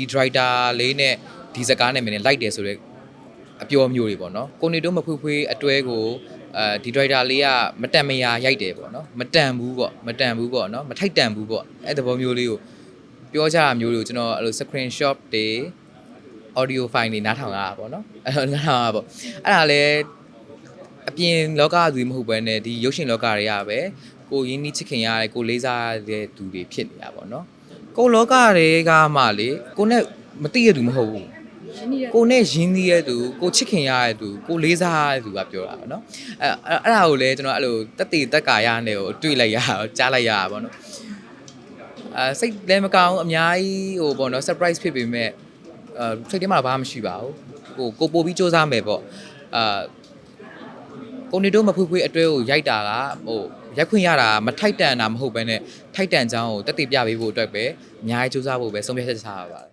ဒီ driver လေးနဲ့ဒီစကားနဲ့မင်းနဲ့လိုက်တယ်ဆိုတော့အပြောမျိုးတွေပေါ့နော်ကိုနေတို့မဖွေးဖွေးအတွဲကိုအဲဒီ driver လေးကမတန်မရာရိုက်တယ်ပေါ့နော်မတန်ဘူးပေါ့မတန်ဘူးပေါ့နော်မထိုက်တန်ဘူးပေါ့အဲ့သဘောမျိုးလေးကိုပြောကြတာမျိုးတွေကိုကျွန်တော်အဲ့လို screenshot တွေ audio file တွေနားထောင်ရတာပေါ့နော်အဲ့တော့နားထောင်ရတာပေါ့အဲ့ဒါလည်းအပြင်လောကသူမဟုတ်ဘဲနဲ့ဒီရုပ်ရှင်လောကတွေကပဲကိုရင်းနှီးချစ်ခင်ရတဲ့ကိုလေးစားတဲ့သူတွေဖြစ်နေတာပေါ့နော် ကိုလောကတွေကမှလေကိုနဲ့မသိရသူမဟုတ်ဘူးရင်းနှီးတဲ့ကိုနဲ့ရင်းနှီးရတဲ့သူကိုချစ်ခင်ရတဲ့သူကိုလေးစားရတဲ့သူကပြောတာပေါ့နော်အဲအဲ့အဲ့ဒါကိုလည်းကျွန်တော်အဲ့လိုတက်တေတက်ကာရနဲ့ကိုတွေ့လိုက်ရတာကြားလိုက်ရတာပေါ့နော်အဲစိတ်လည်းမကောင်းအများကြီးဟိုပေါ့နော် surprise ဖြစ်ပေမဲ့အဲစိတ်ထဲမှာဘာမှမရှိပါဘူးဟိုကိုပို့ပြီးစူးစမ်းမယ်ပေါ့အာ ကိုနေတို့မဖွေးဖွေးအတွဲကိုရိုက်တာကဟိုရိုက်ခွင့်ရတာမထိုက်တန်တာမဟုတ်ဘဲနဲ့ထိုက်တန်ချောင်းကိုတက်တေပြပေးဖို့အတွက်ပဲအများကြီးစူးစမ်းဖို့ပဲဆုံးဖြတ်ချက်ချရပါတယ်